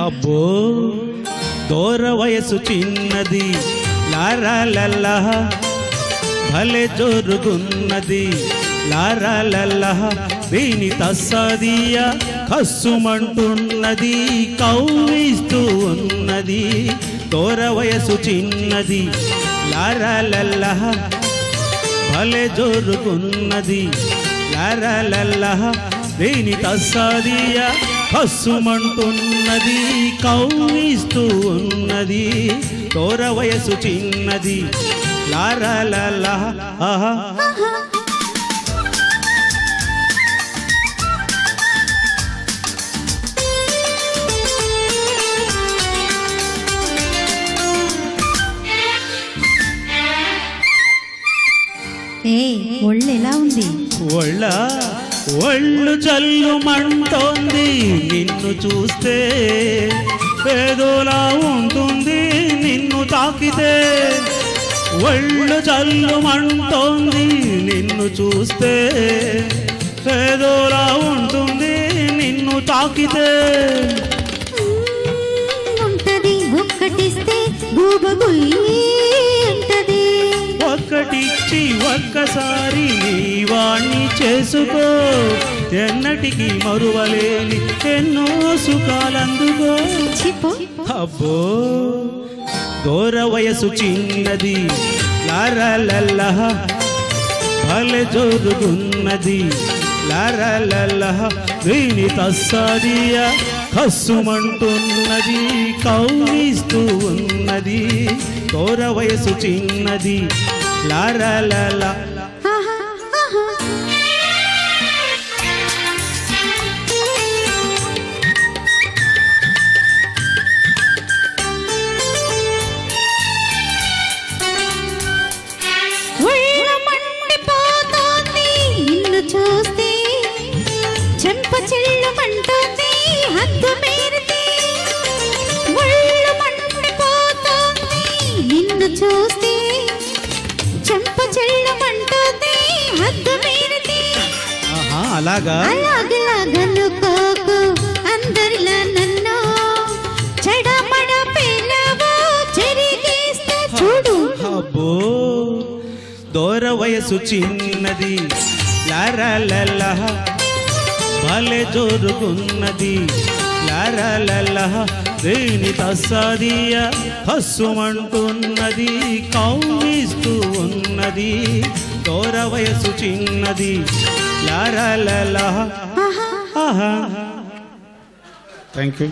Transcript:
అబ్బో దూర వయసు చిన్నది లారాలల్లా భలే జోరుగున్నది లారాలల్లా దీని తస్సదియ కస్సుమంటున్నది కౌవిస్తూ ఉన్నది దూర వయసు చిన్నది లారాలల్లా భలే జోరుకున్నది లరలల్ల దీని తస్సదియ కస్సుమంటున్నది కౌగిస్తూ ఉన్నది తోర వయసు చిన్నది. ఆహా ఒళ్ళు ఎలా ఉంది? ఒళ్ళ? ఒళ్ళు జల్లుమంటోంది నిన్ను చూస్తే పేదోలా ఉంటుంది నిన్ను తాకితే ఒళ్ళు చల్లుమంటోంది నిన్ను చూస్తే పేదోలా ఉంటుంది నిన్ను తాకితే. ఉంటది ఒక్కటిస్తే గూబగుయ్యి ఒక్కటిచ్చి ఒక్కసారి నీ వాణ్ణి చేసుకో. ఎన్నటికి మరువలేని ఎన్నో సుఖాలందుకో. అబ్బో దూర వయసు చిన్నది లారలల్ల భలే జోరుగున్నది లారలల్ల వీని తస్సదియ కస్సుమంటున్నది కౌగిస్తూ ఉన్నది దూర వయసు చిన్నది లారలల చూస్తే. చెంప చెల్లుమంటోంది అలాగా అబ్బో దూర వయసు చిన్నది లారలల్ల భలే జోరుగున్నది లారలల్ల దేని తస్సదియ హస్సుమంటున్నది కౌగిస్తూ ఉన్నది దూర వయసు చిన్నది లారలల్ల ఆహా థ్యాంక్ యూ